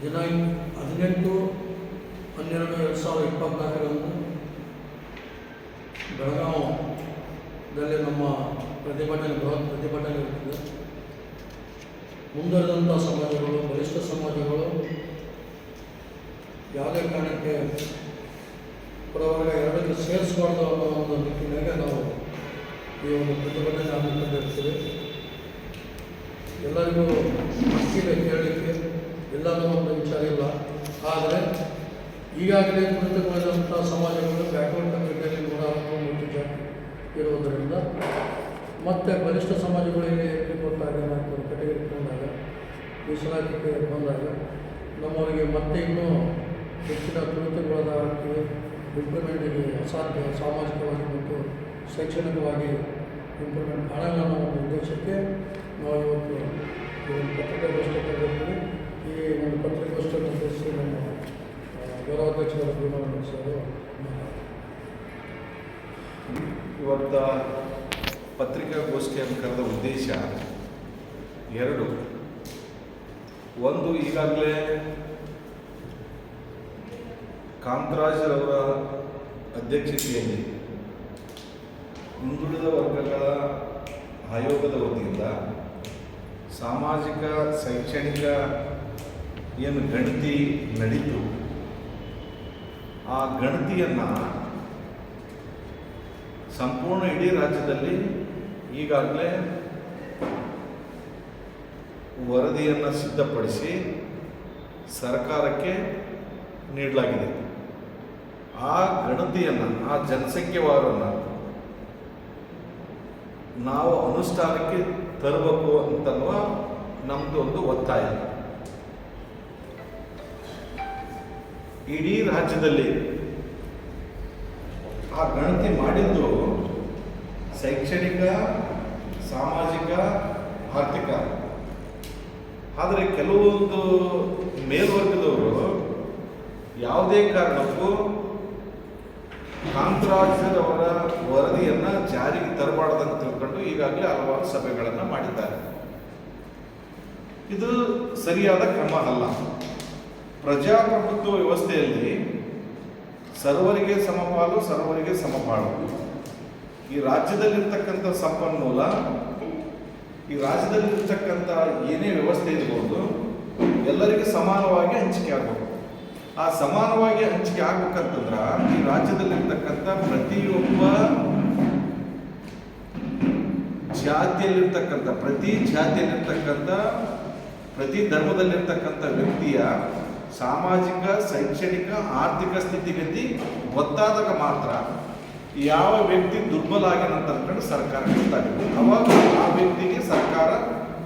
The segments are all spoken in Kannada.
ದಿನಾಂಕ ಹದಿನೆಂಟು, ಹನ್ನೆರಡು, ಎರಡು ಸಾವಿರದ ಇಪ್ಪತ್ನಾಲ್ಕರಂದು ಬೆಳಗಾವಿಯಲ್ಲಿ ನಮ್ಮ ಪ್ರತಿಭಟನೆ, ಬೃಹತ್ ಪ್ರತಿಭಟನೆ ಇರುತ್ತದೆ ಮುಂದುವರೆದಂಥ ಸಮಾಜಗಳು, ಬಲಿಷ್ಠ ಸಮಾಜಗಳು ಯಾವುದೇ ಕಾರಣಕ್ಕೆ ಪುರವರ್ಗ ಎರಡಕ್ಕೆ ಸೇರಿಸಬಾರ್ದು ಅನ್ನೋ ಒಂದು ನಿಟ್ಟಿನಾಗ ನಾವು ಈ ಒಂದು ಪ್ರತಿಭಟನೆ ಹಮ್ಮಿಕೊಂಡಿರ್ತೀವಿ ಎಲ್ಲರಿಗೂ ಕೇಳಲಿಕ್ಕೆ ಎಲ್ಲನೂ ಒಂದು ವಿಚಾರ ಇಲ್ಲ. ಆದರೆ ಈಗಾಗಲೇ ಕುಳಿತುಕೊಳ್ಳದಂಥ ಸಮಾಜಗಳು ಬ್ಯಾಕ್ವರ್ಡ್ ಕಮ್ಯುನಿಟಿಯಲ್ಲಿ ಕೂಡ ಜಾತಿ ಇರುವುದರಿಂದ ಮತ್ತು ಬಲಿಷ್ಠ ಸಮಾಜಗಳಿಗೆ ಕೊಟ್ಟಾಗ ನಾವು ಕೆಟಗರಿ ಬಂದಾಗ, ಮೀಸಲಾತಿಗೆ ಬಂದಾಗ ನಮ್ಮವರಿಗೆ ಮತ್ತೆ ಇನ್ನೂ ಹೆಚ್ಚಿನ ತುಳಿತಗೊಳಗಾಗ್ತದೆ ಇಂಪ್ರೂವ್ಮೆಂಟಿಗೆ ಅಸಾಧ್ಯ ಸಾಮಾಜಿಕವಾಗಿ ಮತ್ತು ಶೈಕ್ಷಣಿಕವಾಗಿ ಇಂಪ್ರೂವ್ಮೆಂಟ್ ಕಾಣಲ್ಲ ಅನ್ನೋ ಒಂದು ಉದ್ದೇಶಕ್ಕೆ ನಾವು ಇವತ್ತು ಪತ್ರಿಕಾಗೋಷ್ಠಿ ಈ ಒಂದು ಪತ್ರಿಕಾಗೋಷ್ಠಿಯನ್ನು ಉದ್ದೇಶಿಸಿ ನಮ್ಮ ಗೌರವಾಧ್ಯಕ್ಷರ ಭೀಮಾ ನಡೆಸೋದು ಇವತ್ತ ಪತ್ರಿಕಾಗೋಷ್ಠಿಯನ್ನು ಕರೆದ ಉದ್ದೇಶ ಎರಡು. ಒಂದು, ಈಗಾಗಲೇ ಕಾಂತರಾಜರವರ ಅಧ್ಯಕ್ಷತೆಯಲ್ಲಿ ಹಿಂದುಳಿದ ವರ್ಗಗಳ ಆಯೋಗದ ವತಿಯಿಂದ ಸಾಮಾಜಿಕ, ಶೈಕ್ಷಣಿಕ ಏನು ಗಣತಿ ನಡೀತು? ಆ ಗಣತಿಯನ್ನು ಸಂಪೂರ್ಣ ಇಡೀ ರಾಜ್ಯದಲ್ಲಿ ಈಗಾಗಲೇ ವರದಿಯನ್ನು ಸಿದ್ಧಪಡಿಸಿ ಸರ್ಕಾರಕ್ಕೆ ನೀಡಲಾಗಿದೆ. ಆ ಗಣತಿಯನ್ನು, ಆ ಜನಸಂಖ್ಯೆವಾರನ್ನು ನಾವು ಅನುಷ್ಠಾನಕ್ಕೆ ತರಬೇಕು ಅಂತನ್ನುವ ನಮ್ಮದು ಒಂದು ಒತ್ತಾಯ. ಇಡೀ ರಾಜ್ಯದಲ್ಲಿ ಆ ಗಣತಿ ಮಾಡಿದ್ದು ಶೈಕ್ಷಣಿಕ, ಸಾಮಾಜಿಕ, ಆರ್ಥಿಕ. ಆದರೆ ಕೆಲವೊಂದು ಮೇಲ್ವರ್ಗದವರು ಯಾವುದೇ ಕಾರಣಕ್ಕೂ ಕಾಂತರಾಜರವರ ವರದಿಯನ್ನು ಜಾರಿಗೆ ತರಬಾರ್ದಂತ ತಿಳ್ಕೊಂಡು ಈಗಾಗಲೇ ಹಲವಾರು ಸಭೆಗಳನ್ನು ಮಾಡಿದ್ದಾರೆ. ಇದು ಸರಿಯಾದ ಕ್ರಮ ಅಲ್ಲ. ಪ್ರಜಾಪ್ರಭುತ್ವ ವ್ಯವಸ್ಥೆಯಲ್ಲಿ ಸರ್ವರಿಗೆ ಸಮಪಾಲು ಸರ್ವರಿಗೆ ಸಮಪಾಲು ಈ ರಾಜ್ಯದಲ್ಲಿರ್ತಕ್ಕಂಥ ಸಂಪನ್ಮೂಲ, ಈ ರಾಜ್ಯದಲ್ಲಿರ್ತಕ್ಕಂಥ ಏನೇ ವ್ಯವಸ್ಥೆ ಇರ್ಬೋದು, ಎಲ್ಲರಿಗೂ ಸಮಾನವಾಗಿ ಹಂಚಿಕೆ ಆಗಬೇಕು. ಆ ಸಮಾನವಾಗಿ ಹಂಚಿಕೆ ಆಗ್ಬೇಕಂತಂದ್ರ ಈ ರಾಜ್ಯದಲ್ಲಿರ್ತಕ್ಕಂಥ ಪ್ರತಿಯೊಬ್ಬ ಜಾತಿಯಲ್ಲಿರ್ತಕ್ಕಂಥ, ಪ್ರತಿ ಜಾತಿಯಲ್ಲಿರ್ತಕ್ಕಂಥ, ಪ್ರತಿ ಧರ್ಮದಲ್ಲಿರ್ತಕ್ಕಂಥ ವ್ಯಕ್ತಿಯ ಸಾಮಾಜಿಕ, ಶೈಕ್ಷಣಿಕ, ಆರ್ಥಿಕ ಸ್ಥಿತಿಗತಿ ಗೊತ್ತಾದಾಗ ಮಾತ್ರ ಯಾವ ವ್ಯಕ್ತಿ ದುರ್ಬಲ ಆಗ್ಯಾನ ಅಂತ ಅನ್ಕೊಂಡು ಸರ್ಕಾರ ಗೊತ್ತಾಗಬೇಕು ಅವಾಗ ಆ ವ್ಯಕ್ತಿಗೆ ಸರ್ಕಾರ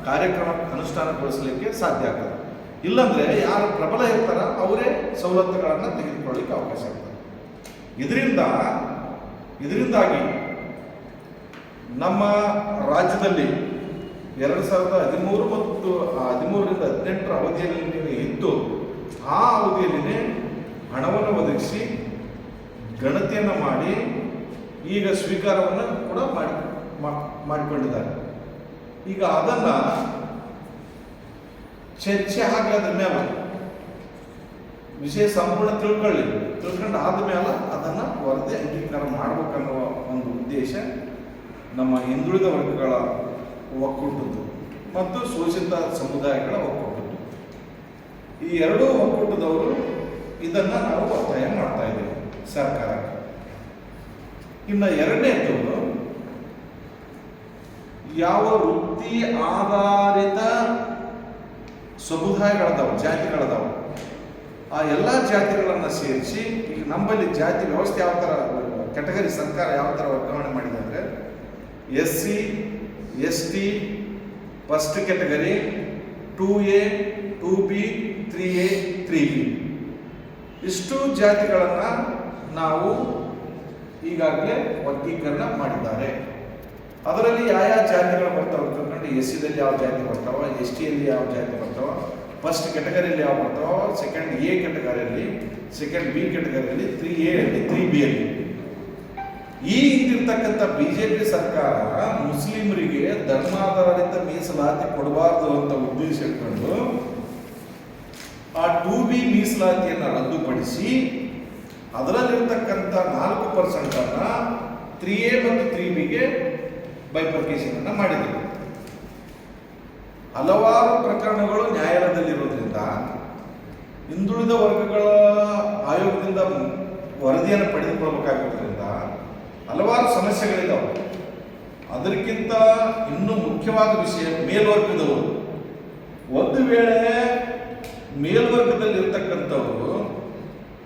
ಕಾರ್ಯಕ್ರಮ ಅನುಷ್ಠಾನಗೊಳಿಸಲಿಕ್ಕೆ ಸಾಧ್ಯ ಆಗ್ತದೆ. ಇಲ್ಲಂದ್ರೆ ಯಾರು ಪ್ರಬಲ ಇರ್ತಾರ ಅವರೇ ಸವಲತ್ತುಗಳನ್ನು ತೆಗೆದುಕೊಳ್ಳಿಕ್ಕೆ ಅವಕಾಶ ಆಗ್ತದೆ. ಇದರಿಂದ, ಇದರಿಂದಾಗಿ ನಮ್ಮ ರಾಜ್ಯದಲ್ಲಿ ಎರಡು ಸಾವಿರದ ಹದಿಮೂರು ಮತ್ತು ಹದಿಮೂರರಿಂದ ಹದಿನೆಂಟರ ಅವಧಿಯಲ್ಲಿ ಇದ್ದು ಆ ಅವಧಿಯಲ್ಲಿನೇ ಹಣವನ್ನು ಒದಗಿಸಿ ಗಣತಿಯನ್ನು ಮಾಡಿ ಈಗ ಸ್ವೀಕಾರವನ್ನು ಕೂಡ ಮಾಡಿ ಮಾಡಿಕೊಂಡಿದ್ದಾರೆ. ಈಗ ಅದನ್ನ ಚರ್ಚೆ ಆಗದ ಮೇಲೆ ವಿಷಯ ಸಂಪೂರ್ಣ ತಿಳ್ಕೊಳ್ಳಿ. ತಿಳ್ಕೊಂಡು ಆದಮೇಲೆ ಅದನ್ನು ವರದಿ ಅಂಗೀಕಾರ ಮಾಡಬೇಕನ್ನುವ ಒಂದು ಉದ್ದೇಶ ನಮ್ಮ ಹಿಂದುಳಿದ ವರ್ಗಗಳ ಒಕ್ಕೂಟದ್ದು. ಮತ್ತು ಶೋಷಿತ ಸಮುದಾಯಗಳ ಒಕ್ಕೂಟದ್ದು ಈ ಎರಡೂ ಒಕ್ಕೂಟದವರು ಇದನ್ನು ನಾವು ಒತ್ತಾಯ ಮಾಡ್ತಾ ಇದ್ದೀವಿ ಸರ್ಕಾರ ಇನ್ನು ಎರಡನೇದು ಯಾವ ವೃತ್ತಿ ಆಧಾರಿತ ಸಮುದಾಯಗಳದಾವ, ಜಾತಿಗಳದಾವ, ಆ ಎಲ್ಲ ಜಾತಿಗಳನ್ನು ಸೇರಿಸಿ, ಈಗ ನಮ್ಮಲ್ಲಿ ಜಾತಿ ವ್ಯವಸ್ಥೆ ಯಾವ ಥರ ಕೆಟಗರಿ ಸರ್ಕಾರ ಯಾವ ಥರ ವರ್ಗಾವಣೆ ಮಾಡಿದೆ ಅಂದರೆ S C S T first category two A, two B, three A, three B. ಇಷ್ಟು ಜಾತಿಗಳನ್ನು ನಾವು ಈಗಾಗಲೇ ವರ್ಗೀಕರಣ ಮಾಡಿದ್ದಾರೆ. ಅದರಲ್ಲಿ ಯಾವ ಯಾವ ಜಾತಿಗಳು ಬರ್ತಾವೆ ಕಂಡು ಎಸ್ ಸಿದಲ್ಲಿ ಯಾವ ಜಾತಿ ಬರ್ತಾವ, ಎಸ್ ಟಿಯಲ್ಲಿ ಯಾವ ಜಾತಿ ಬರ್ತಾವ, ಫಸ್ಟ್ ಕೆಟಗರಿಯಲ್ಲಿ ಯಾವ ಬರ್ತಾವ ಸೆಕೆಂಡ್ ಎ ಕೆಟಗರಿಯಲ್ಲಿ ಸೆಕೆಂಡ್ ಬಿ ಕೆಟಗರಿಯಲ್ಲಿ ತ್ರೀ ಎ ಅಲ್ಲಿ, ತ್ರೀ ಬಿ ಅಲ್ಲಿ. ಈ ಹಿಂದಿರ್ತಕ್ಕಂಥ ಪಿ ಸರ್ಕಾರ ಮುಸ್ಲಿಮರಿಗೆ ಧರ್ಮಾಧಾರಿತ ಮೀಸಲಾತಿ ಕೊಡಬಾರದು ಅಂತ ಉದ್ದೇಶ ಇಟ್ಕೊಂಡು ಆ ಟೂ ಬಿ ಮೀಸಲಾತಿಯನ್ನು ರದ್ದುಪಡಿಸಿ ಅದರಲ್ಲಿರ್ತಕ್ಕಂಥ ನಾಲ್ಕು ಪರ್ಸೆಂಟನ್ನು ತ್ರೀ ಎ ಮತ್ತು ತ್ರೀ ಬಿಗೆ ಬೈಫರ್ಕೇಶನ್ ಅನ್ನು ಮಾಡಿದರು. ಹಲವಾರು ಪ್ರಕರಣಗಳು ನ್ಯಾಯಾಲಯದಲ್ಲಿರೋದ್ರಿಂದ ಹಿಂದುಳಿದ ವರ್ಗಗಳ ಆಯೋಗದಿಂದ ವರದಿಯನ್ನು ಪಡೆದುಕೊಳ್ಬೇಕಾಗಿರೋದ್ರಿಂದ ಹಲವಾರು ಸಮಸ್ಯೆಗಳಿದ್ದಾವೆ ಅದಕ್ಕಿಂತ ಇನ್ನೂ ಮುಖ್ಯವಾದ ವಿಷಯ ಮೇಲ್ವರ್ಗದವರು. ಒಂದು ವೇಳೆ ಮೇಲ್ವರ್ಗದಲ್ಲಿ ಇರ್ತಕ್ಕಂಥವರು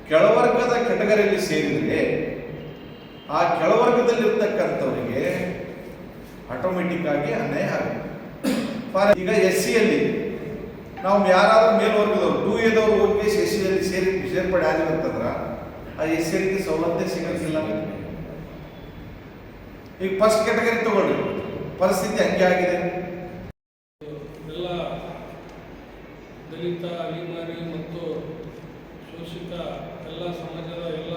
ಕೆಳವರ್ಗದ ಕೆಟಗರಿಯಲ್ಲಿ ಸೇರಿದರೆ ಆ ಕೆಳವರ್ಗದಲ್ಲಿರ್ತಕ್ಕಂಥವರಿಗೆ ಆಟೋಮೆಟಿಕ್ ಆಗಿ ಅನ್ಯಾಯ ಆಗುತ್ತೆ. ಈಗ ಎಸ್ ಸಿಯಲ್ಲಿ ನಾವು ಯಾರಾದರೂ ಮೇಲ್ವರ್ಗದವರು ಟೂ ಎದವರು ಹೋಗಿ ಎಸ್ ಸಿಯಲ್ಲಿ ಸೇರಿ, ಸೇರ್ಪಡೆ ಆಗಿರುತ್ತಂದ್ರ ಆ ಎಸ್ ಸಿಗೆ ಸವಲತ್ತೇ ಸಿಗೋದಿಲ್ಲ ಈಗ ಫಸ್ಟ್ ಕ್ಯಾಟಗರಿ ತಗೊಳ್ಳಿ ಪರಿಸ್ಥಿತಿ ಹಂಗೆ ಆಗಿದೆ. ಎಲ್ಲ ದಲಿತ ಅಲಿಮಾರಿ ಮತ್ತು ಶೋಷಿತ ಎಲ್ಲ ಸಮಾಜದ ಎಲ್ಲ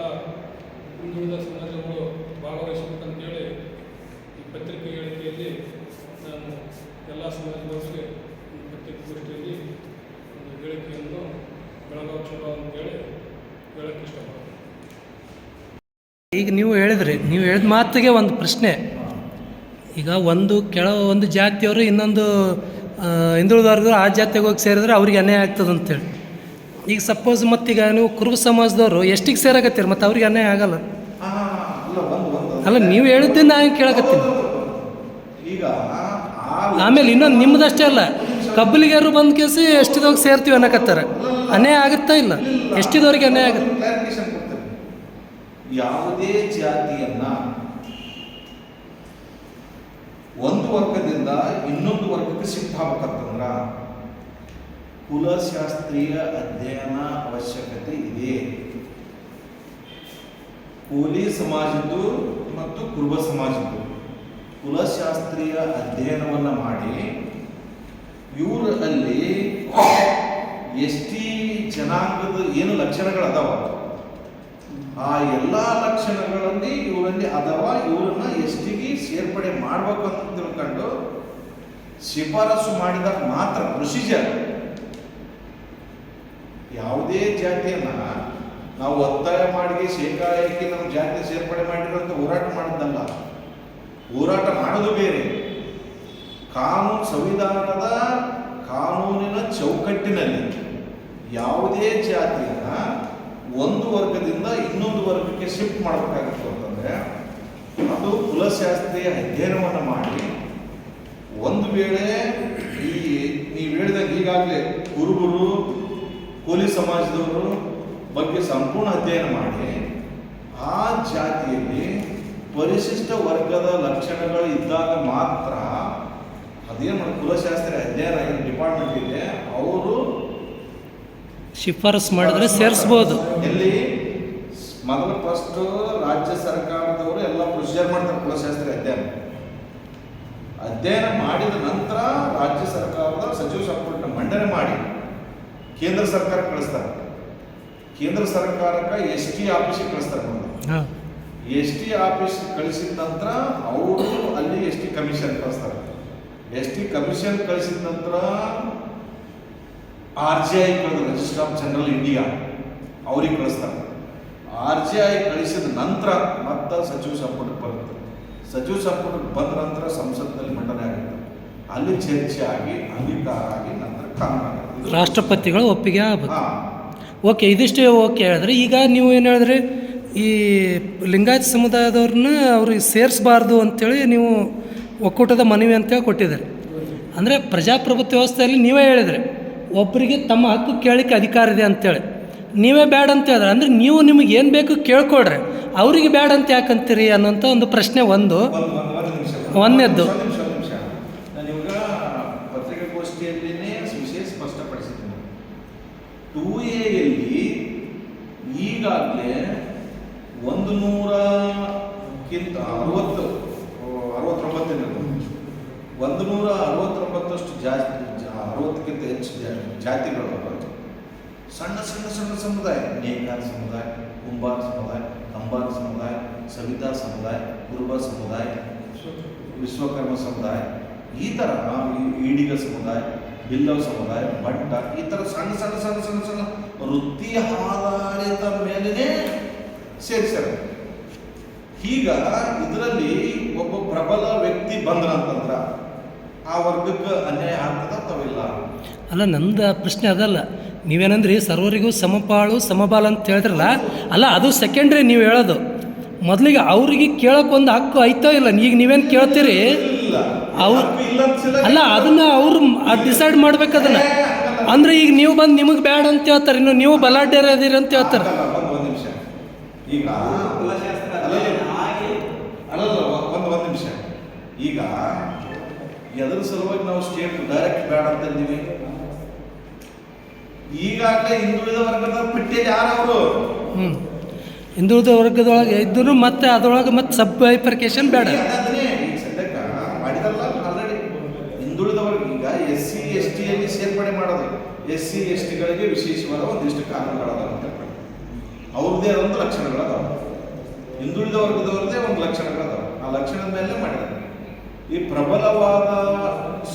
ಹಿಂದುಳಿದ ಸಮಾಜಗಳು ಭಾಗವಹಿಸಬೇಕಂತೇಳಿ ಈ ಪತ್ರಿಕೆ ಹೇಳಿಕೆಯಲ್ಲಿ ನಾನು ಎಲ್ಲ ಸಮಾಜದವರಿಗೆ ಪತ್ರಿಕೆಗೋಷ್ಠಿಯಲ್ಲಿ ಒಂದು ಹೇಳಿಕೆಯನ್ನು ಬೆಳಗಾವಿ ಚಲೋ ಅಂತೇಳಿ ಹೇಳಕ್ಕೆ ಇಷ್ಟಪಡ್ತೀನಿ. ಈಗ ನೀವು ಹೇಳಿದ್ರಿ ನೀವು ಹೇಳಿದ ಮಾತಿಗೆ ಒಂದು ಪ್ರಶ್ನೆ. ಈಗ ಒಂದು ಕೆಳ ಒಂದು ಜಾತಿಯವರು ಇನ್ನೊಂದು ಆ, ಹಿಂದುಳಿದ ವರ್ಗದವ್ರು ಆ ಜಾತಿಗೆ ಹೋಗಿ ಸೇರಿದ್ರೆ ಅವ್ರಿಗೆ ಅನ್ಯಾಯ ಆಗ್ತದೆ ಅಂತೇಳಿ ಈಗ ಸಪೋಸ್ ಮತ್ತೀಗ ನೀವು ಕುರುಬ ಸಮಾಜದವರು ಎಷ್ಟಿಗೆ ಸೇರಾಕತ್ತೀರಿ? ಮತ್ತು ಅವ್ರಿಗೆ ಅನ್ಯಾಯ ಆಗಲ್ಲ. ಅಲ್ಲ ನೀವು ಹೇಳಿದ್ದೆ ನಾನು ಕೇಳಕತ್ತೀನಿ. ಆಮೇಲೆ ಇನ್ನೊಂದು ನಿಮ್ಮದಷ್ಟೇ ಅಲ್ಲ ಕಬ್ಬಲಿಗೆರು ಬಂದ ಕೇಸಿ ಎಷ್ಟಿದೋಗಿ ಸೇರ್ತೀವಿ ಅನ್ನಕತ್ತಾರೆ. ಅನ್ಯಾಯ ಆಗುತ್ತಾ ಇಲ್ಲ? ಎಷ್ಟಿದವ್ರಿಗೆ ಅನ್ಯಾಯ ಆಗುತ್ತೆ? ಯಾವುದೇ ಜಾತಿಯನ್ನ ಒಂದು ವರ್ಗದಿಂದ ಇನ್ನೊಂದು ವರ್ಗಕ್ಕೆ ಶಿಫ್ಟ್ ಆಗ್ಬೇಕಂತಂದ್ರ ಕುಲಶಾಸ್ತ್ರೀಯ ಅಧ್ಯಯನ ಅವಶ್ಯಕತೆ ಇದೆ. ಕೂಲಿ ಸಮಾಜದ್ದು ಮತ್ತು ಕುರುಬ ಸಮಾಜದ್ದು. ಕುಲಶಾಸ್ತ್ರೀಯ ಅಧ್ಯಯನವನ್ನ ಮಾಡಿ ಇವರಲ್ಲಿ ಅಲ್ಲಿ ಟಿ ಜನಾಂಗದ ಏನು ಲಕ್ಷಣಗಳದಾವ? ಆ ಎಲ್ಲ ಲಕ್ಷಣಗಳಲ್ಲಿ ಇವರಲ್ಲಿ ಅದಾವ ಇವರನ್ನ ಎಸ್ ಟಿಗೆ ಸೇರ್ಪಡೆ ಮಾಡಬೇಕು ಅಂತ ತಿಳ್ಕೊಂಡು ಶಿಫಾರಸು ಮಾಡಿದಾಗ ಮಾತ್ರ ಪ್ರೊಸೀಜರ್ ಯಾವುದೇ ಜಾತಿಯನ್ನ ನಾವು ಒತ್ತಾಯ ಮಾಡಿ ಶೇಖಾಯಕ್ಕೆ ನಮ್ಮ ಜಾತಿ ಸೇರ್ಪಡೆ ಮಾಡಿರೋಂಥ ಹೋರಾಟ ಮಾಡೋದಲ್ಲ ಹೋರಾಟ ಮಾಡೋದು ಬೇರೆ. ಕಾನೂನು ಸಂವಿಧಾನದ ಕಾನೂನಿನ ಚೌಕಟ್ಟಿನಲ್ಲಿ ಯಾವುದೇ ಜಾತಿಯನ್ನ ಒಂದು ವರ್ಗದಿಂದ ಇನ್ನೊಂದು ವರ್ಗಕ್ಕೆ ಶಿಫ್ಟ್ ಮಾಡಬೇಕಾಗಿತ್ತು ಅಂತಂದ್ರೆ, ಅದು ಕುಲಶಾಸ್ತ್ರೀಯ ಅಧ್ಯಯನವನ್ನು ಮಾಡಿ, ಒಂದು ವೇಳೆ ಈ ನೀವು ಹೇಳಿದಾಗ ಈಗಾಗಲೇ ಕುರುಬರು ಕೂಲಿ ಸಮಾಜದವರು ಬಗ್ಗೆ ಸಂಪೂರ್ಣ ಅಧ್ಯಯನ ಮಾಡಿ, ಆ ಜಾತಿಯಲ್ಲಿ ಪರಿಶಿಷ್ಟ ವರ್ಗದ ಲಕ್ಷಣಗಳು ಇದ್ದಾಗ ಮಾತ್ರ ಅದೇನು ಕುಲಶಾಸ್ತ್ರ ಕುಲಶಾಸ್ತ್ರೀಯ ಅಧ್ಯಯನ ಏನು ಡಿಪಾರ್ಟ್ಮೆಂಟ್ ಇದೆ ಶಿಫಾರಸು ಮಾಡಿದ್ರೆ ಸೇರಿಸ್ಬೋದು. ಎಲ್ಲಿ ಮೊದಲು ಫಸ್ಟ್ ರಾಜ್ಯ ಸರ್ಕಾರದವರು ಎಲ್ಲ ಪ್ರೊಸೀಜರ್ ಮಾಡ್ತಾರೆ ಕುಲಶಾಸ್ತ್ರಿ ಅಧ್ಯಯನ. ಅಧ್ಯಯನ ಮಾಡಿದ ನಂತರ ರಾಜ್ಯ ಸರ್ಕಾರದ ಸಚಿವ ಸಂಪುಟ ಮಂಡನೆ ಮಾಡಿ ಕೇಂದ್ರ ಸರ್ಕಾರ ಕಳಿಸ್ತಾರೆ. ಕೇಂದ್ರ ಸರ್ಕಾರಕ್ಕೆ ಎಸ್ ಟಿ ಆಫೀಸಿಗೆ ಕಳಿಸ್ತಾರೆ ಎಸ್ ಟಿ ಆಫೀಸ್ ಕಳಿಸಿದ ನಂತರ ಅವರು ಅಲ್ಲಿ ಎಸ್ ಟಿ ಕಮಿಷನ್ ಕಳಿಸ್ತಾರೆ. ಎಸ್ ಟಿ ಕಮಿಷನ್ ಕಳಿಸಿದ ನಂತರ ಆರ್ ಜಿ ಐ ಕಳೆದ ರಿಜಿಸ್ಟರ್ ಆಫ್ ಜನರಲ್ ಇಂಡಿಯಾ ಅವ್ರಿಗೆ ಕಳಿಸ್ತಾರೆ. ಆರ್ ಜಿ ಐ ಕಳಿಸಿದ ನಂತರ ಮತ್ತೆ ಸಚಿವ ಸಂಪುಟಕ್ಕೆ ಬರುತ್ತೆ. ಸಚಿವ ಸಂಪುಟಕ್ಕೆ ಬಂದ ನಂತರ ಸಂಸತ್ನಲ್ಲಿ ಮಂಡನೆ ಆಗುತ್ತೆ. ಅಲ್ಲಿ ಚರ್ಚೆ ಆಗಿ ಅಂಗೀಕಾರ ಆಗಿ ನಂತರ ಕಾನೂನು ರಾಷ್ಟ್ರಪತಿಗಳ ಒಪ್ಪಿಗೆ ಆಗ್ಬೇಕು ಓಕೆ ಇದಿಷ್ಟೇ ಓಕೆ ಹೇಳಿದ್ರೆ ಈಗ ನೀವು ಏನು ಹೇಳಿದ್ರಿ ಈ ಲಿಂಗಾಯತ್ ಸಮುದಾಯದವ್ರನ್ನ ಅವ್ರಿಗೆ ಸೇರಿಸಬಾರ್ದು ಅಂತೇಳಿ ನೀವು ಒಕ್ಕೂಟದ ಮನವಿ ಅಂತೇಳಿ ಕೊಟ್ಟಿದ್ದಾರೆ ಅಂದರೆ ಪ್ರಜಾಪ್ರಭುತ್ವ ವ್ಯವಸ್ಥೆಯಲ್ಲಿ ನೀವೇ ಹೇಳಿದ್ರಿ ಒಬ್ಬರಿಗೆ ತಮ್ಮ ಹಕ್ಕು ಕೇಳಲಿಕ್ಕೆ ಅಧಿಕಾರ ಇದೆ ಅಂತೇಳಿ. ನೀವೇ ಬೇಡ ಅಂತ ಹೇಳಿದ್ರೆ, ಅಂದರೆ ನೀವು ನಿಮಗೆ ಏನು ಬೇಕು ಕೇಳ್ಕೊಡ್ರಿ. ಅವರಿಗೆ ಬೇಡ ಅಂತ ಯಾಕಂತೀರಿ ಅನ್ನೋಂಥ ಒಂದು ಪ್ರಶ್ನೆ ಒಂದು. ಒಂದೆದ್ದು ಟೂ ಈಗಾಗಲೇ ಒಂದು ನೂರಕ್ಕಿಂತ ಅರವತ್ತು, ಅರವತ್ತೊಂಬತ್ತಿನ ಒಂದು ನೂರ ಅರವತ್ತೊಂಬತ್ತಷ್ಟು ಜಾಸ್ತಿ ಅರವತ್ತಕ್ಕಿಂತ ಹೆಚ್ಚು ಜಾತಿಗಳು ಸಣ್ಣ ಸಣ್ಣ ಸಣ್ಣ ಸಮುದಾಯ. ನೇಕಾರ ಸಮುದಾಯ, ಕುಂಬಾರ ಸಮುದಾಯ, ಕಂಬಾರ ಸಮುದಾಯ, ಸವಿತಾ ಸಮುದಾಯ, ಕುರುಬ ಸಮುದಾಯ, ವಿಶ್ವಕರ್ಮ ಸಮುದಾಯ. ಈ ಥರ ಈಡಿಗ ಸಮುದಾಯ, ಬಿಲ್ಲವ ಸಮುದಾಯ, ಭಟ್ಟ, ಈ ಥರ ಸಣ್ಣ ಸಣ್ಣ ಸಣ್ಣ ಸಣ್ಣ ಸಣ್ಣ ವೃತ್ತಿ ಆಧಾರಿತ ಮೇಲೇ ಸೇರಿಸ್ಯಾರ. ಈಗ ಇದರಲ್ಲಿ ಒಬ್ಬ ಪ್ರಬಲ ವ್ಯಕ್ತಿ ಬಂದ್ರ ಅಂತಂದ್ರ ಆ ವರ್ಗಕ್ಕೆ ಅನ್ಯಾಯ ಆಗ್ತದ ಅಥವಾ ಅಲ್ಲ ನಂದು ಪ್ರಶ್ನೆ ಅದಲ್ಲ ನೀವೇನಂದ್ರಿ ಸರ್ವರಿಗೂ ಸಮಪಾಳು ಸಮಬಾಲ ಅಂತ ಹೇಳಿದ್ರಲ್ಲ ಅಲ್ಲ ಅದು ಸೆಕೆಂಡ್ರಿ ನೀವು ಹೇಳೋದು ಮೊದಲಿಗೆ ಅವ್ರಿಗೆ ಕೇಳೋಕ್ಕೊಂದು ಒಂದು ಹಕ್ಕು ಐತೋ ಇಲ್ಲ ಈಗ ನೀವೇನು ಕೇಳ್ತೀರಿ ಇಲ್ಲ ಅವ್ರು- ಅಲ್ಲ ಅದನ್ನು ಅವರು ಅದು ಅಲ್ಲ ಅದನ್ನ ಅವ್ರು ಡಿಸೈಡ್ ಮಾಡ್ಬೇಕು ಅದನ್ನ ಅಂದ್ರೆ ಈಗ ನೀವು ಬಂದು ನಿಮಗೆ ಬ್ಯಾಡ ಅಂತ ಹೇಳ್ತಾರೆ ಇನ್ನು ನೀವು ಬಲಾಢ್ಯರ ಅದೀರಿ ಅಂತ ಹೇಳ್ತಾರೆ ಒಂದು ಒಂದು ನಿಮಿಷ ಈಗ ಎದ್ರ ಸಲುವಾಗಿ ನಾವು ಸ್ಟೇಟ್ ಡೈರೆಕ್ಟ್ ಬೇಡ ಅಂತ ಅಂದೀವಿ. ಈಗಾಗಲೇ ಹಿಂದುಳಿದ ವರ್ಗದ ಪಟ್ಟಿಯಲ್ಲಿ ಯಾರವರು? ಹ್ಞೂ ಹಿಂದುಳಿದ ವರ್ಗದೊಳಗೆ ಇದ್ದರೂ ಮತ್ತೆ ಅದರೊಳಗೆ ಮತ್ತೆ ಸಬ್ ಬೈಫರ್ಕೇಶನ್ ಬೇಡ. ಸದ್ಯಕ್ಕೆ ಮಾಡಿದಲ್ಲ ಆಲ್ರೆಡಿ ಹಿಂದುಳಿದ ವರ್ಗ ಈಗ ಎಸ್ ಸಿ ಎಸ್ ಟಿಯಲ್ಲಿ ಸೇರ್ಪಡೆ ಮಾಡೋದು. ಎಸ್ ಸಿ ಎಸ್ ಟಿಗಳಿಗೆ ವಿಶೇಷವಾದ ಒಂದಿಷ್ಟು ಕಾರಣಗಳದಾವ ಅಂತ. ಅವ್ರದ್ದೇ ಒಂದು ಲಕ್ಷಣಗಳದಾವ. ಹಿಂದುಳಿದ ವರ್ಗದವ್ರದ್ದೇ ಒಂದು ಲಕ್ಷಣಗಳದಾವ. ಆ ಲಕ್ಷಣದ ಮೇಲೆ ಮಾಡಿದ್ದಾರೆ. ಈ ಪ್ರಬಲವಾದ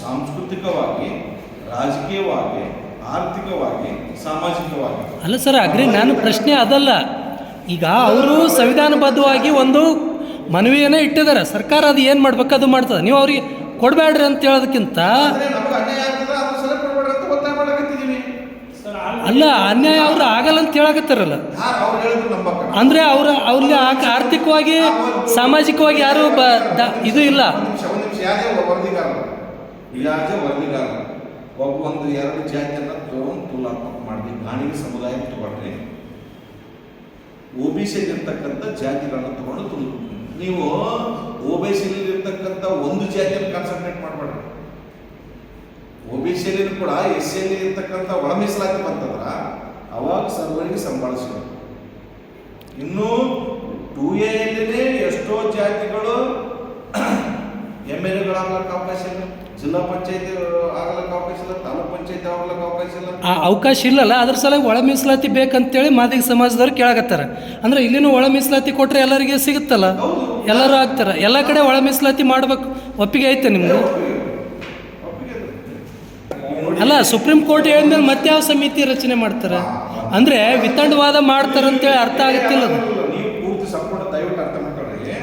ಸಾಂಸ್ಕೃತಿಕವಾಗಿ ರಾಜಕೀಯವಾಗಿ ಆರ್ಥಿಕವಾಗಿ ಸಾಮಾಜಿಕವಾಗಿ. ಅಲ್ಲ ಸರ್ ಅಗ್ರಿ ನಾನು ಪ್ರಶ್ನೆ ಅದಲ್ಲ. ಈಗ ಅವರು ಸಂವಿಧಾನಬದ್ಧವಾಗಿ ಒಂದು ಮನವಿಯನ್ನು ಇಟ್ಟಿದ್ದಾರೆ ಸರ್ಕಾರ ಅದು ಏನು ಮಾಡ್ಬೇಕು ಅದು ಮಾಡ್ತದೆ. ನೀವು ಅವ್ರಿಗೆ ಕೊಡಬೇಡ್ರಿ ಅಂತ ಹೇಳೋದಕ್ಕಿಂತ ಅಲ್ಲ ಅನ್ಯಾಯ ಅವ್ರು ಆಗಲ್ಲ ಅಂತ ಹೇಳಕತ್ತಾರಲ್ಲ. ಅಂದ್ರೆ ಅವ್ರು ಅವ್ರಿಗೆ ಆರ್ಥಿಕವಾಗಿ ಸಾಮಾಜಿಕವಾಗಿ ಯಾರು ಬ ಇದು ಇಲ್ಲ. ಯಾರೇ ಒಬ್ಬ ಇಲಾಜ ವರದಿಗಾರರು ವರದಿಗಾರ ಒಬ್ಬ ಒಂದು ಎರಡು ಜಾತಿಯನ್ನ ತಗೊಂಡು ತುಲಾತ್ಮಕ ಮಾಡಿದ್ವಿ ಗಾಣಿಗೆ ಸಮುದಾಯ ತಗೊಂಡ್ರಿ ಒ ಬಿ ಸಿಲಿರ್ತಕ್ಕಂಥ ಜಾತಿಗಳನ್ನು ತಗೊಂಡು ತುಂಬ ನೀವು ಒ ಬಿ ಸಿಲಿರ್ತಕ್ಕಂಥ ಒಂದು ಜಾತಿಯನ್ನು ಕಾನ್ಸಂಟ್ರೇಟ್ ಮಾಡಬೇಡ್ರಿ. ಒ ಬಿ ಕೂಡ ಎಸ್ ಸಿಯಲ್ಲಿ ಇರ್ತಕ್ಕಂಥ ಒಳ ಮೀಸಲಾತಿ ಬಂತಂದ್ರ ಅವಾಗ ಸರ್ವರಿಗೆ ಸಂಭಾಳಿಸಬೇಕು ಇನ್ನು ಟೂ ಎಲ್ಲಿನೇ ಎಷ್ಟೋ ಜಾತಿಗಳು ಎಂ ಎಲ್ ಎಗಳಾಗ್ಲಕ್ಕೆ ಅವಕಾಶ ಇಲ್ಲ. ಜಿಲ್ಲಾ ಪಂಚಾಯತಿ ಆಗ್ಲಕ್ಕೆ ಅವಕಾಶ ಇಲ್ಲ. ತಾಲೂಕ್ ಪಂಚಾಯತಿ ಆಗ್ಲಕ್ಕೆ ಅವಕಾಶ ಇಲ್ಲ. ಆ ಅವಕಾಶ ಇಲ್ಲಲ್ಲ ಅದ್ರ ಸಲುವಾಗಿ ಒಳ ಮೀಸಲಾತಿ ಬೇಕಂತೇಳಿ ಮಾದಿಗ ಸಮಾಜದವ್ರು ಕೇಳಾಕತ್ತಾರ. ಅಂದ್ರೆ ಇಲ್ಲಿನೂ ಒಳ ಮೀಸಲಾತಿ ಕೊಟ್ರೆ ಎಲ್ಲರಿಗೆ ಸಿಗುತ್ತಲ್ಲ? ಎಲ್ಲರೂ ಆಗ್ತಾರ. ಎಲ್ಲ ಕಡೆ ಒಳ ಮೀಸಲಾತಿ ಮಾಡ್ಬೇಕು. ಒಪ್ಪಿಗೆ ಐತೆ ನೋಡಿ, ಅಲ್ಲ ಸುಪ್ರೀಂ ಕೋರ್ಟ್ ಹೇಳಿದ್ಮೇಲೆ ಮತ್ತೆ ಯಾವ ಸಮಿತಿ ರಚನೆ ಮಾಡ್ತಾರೆ? ಅಂದ್ರೆ ವಿತಂಡವಾದ ಮಾಡ್ತಾರಂತೇಳಿ ಅರ್ಥ ಆಗುತ್ತಿಲ್ಲ ಅದು ನೀವು ಪೂರ್ತಿ ಸಂಪೂರ್ಣ ದಯವಿಟ್ಟು ಅರ್ಥ ಮಾಡ್ಕೊಳ್ಳಿ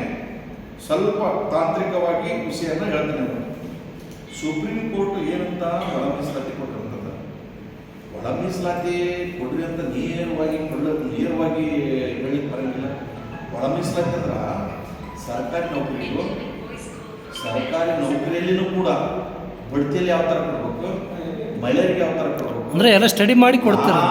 ಸ್ವಲ್ಪ ತಾಂತ್ರಿಕವಾಗಿ ವಿಷಯನ ಹೇಳ್ತೇನೆ. ಸುಪ್ರೀಂ ಕೋರ್ಟ್ ಏನಂತ ಒಳ ಮೀಸಲಾತಿ ಕೊಟ್ಟಿರ್ತದ ಒಳ ಮೀಸಲಾತಿ ಕೊಡ್ರಿ ಅಂತ ನೇರವಾಗಿ ಕೊಡ್ಲ ನೇರವಾಗಿ ಹೇಳಿ ಬರಂಗಿಲ್ಲ ಒಳ ಮೀಸಲಾತಿ ಅಂದ್ರ ಸರ್ಕಾರಿ ನೌಕರಿಗಳು ಸರ್ಕಾರಿ ನೌಕರಿಯಲ್ಲಿನೂ ಕೂಡ ಬಡ್ತಿಯಲ್ಲಿ ಯಾವ ಥರ ಕೊಡ್ಬೇಕು? ಮಹಿಳೆಯರಿಗೆ ಯಾವ ಥರ ಕೊಡ್ಬೇಕು? ಅಂದ್ರೆ ಎಲ್ಲ ಸ್ಟಡಿ ಮಾಡಿ ಕೊಡ್ತಾರೆ?